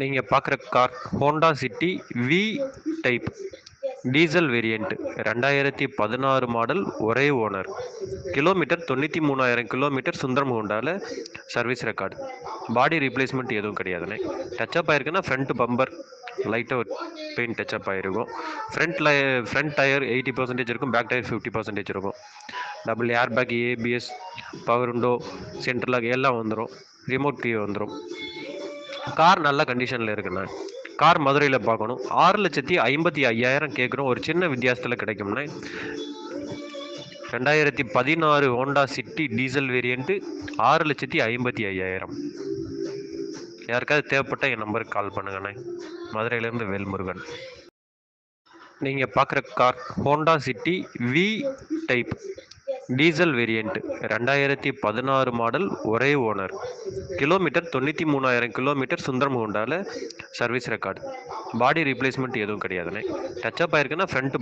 நீங்கள் பார்க்குற car Honda City V type diesel variant ரெண்டாயிரத்தி பதினாறு மாடல் ஒரே ஓனர் கிலோமீட்டர் தொண்ணூற்றி மூணாயிரம் கிலோமீட்டர் சுந்தரம் ஹோண்டாவில் சர்வீஸ் ரெக்கார்டு பாடி ரீப்ளேஸ்மெண்ட் எதுவும் கிடையாதுண்ணே. டச்சப் ஆயிருக்குன்னா ஃப்ரண்ட் பம்பர் லைட்டாக ஒரு பெயிண்ட் டச்சப் ஆகிருக்கும் ஃப்ரண்ட் லை ஃப்ரண்ட் டயர் எயிட்டி பர்சன்டேஜ் இருக்கும் பேக் டயர் ஃபிஃப்டி பர்சன்டேஜ் இருக்கும். Double air bag ABS power window சென்ட்ரலாக எல்லாம் வந்துடும் ரிமோட் கீ வந்துடும் கார் நல்ல கண்டிஷனில் இருக்குண்ணே கார் மதுரையில் பார்க்கணும். ஆறு லட்சத்தி ஐம்பத்தி ஐயாயிரம் கேட்குறோம். ஒரு சின்ன வித்தியாசத்தில் கிடைக்கும்ண்ணே ரெண்டாயிரத்தி பதினாறு ஹோண்டா சிட்டி டீசல் வேரியண்ட்டு ஆறு லட்சத்தி ஐம்பத்தி ஐயாயிரம். யாருக்காவது தேவைப்பட்ட என் நம்பருக்கு கால் பண்ணுங்கண்ணே மதுரையிலேருந்து வேல்முருகன். நீங்கள் பார்க்குற car Honda City V type diesel variant ரெண்டாயிரத்தி பதினாறு மாடல் ஒரே ஓனர் கிலோமீட்டர் தொண்ணூற்றி மூணாயிரம் கிலோமீட்டர் சுந்தரம் ஹோண்டாவில் சர்வீஸ் ரெக்கார்டு பாடி ரீப்ளேஸ்மெண்ட் எதுவும் கிடையாதுண்ணே. டச்சப் ஆயிருக்குன்னா ஃப்ரண்ட்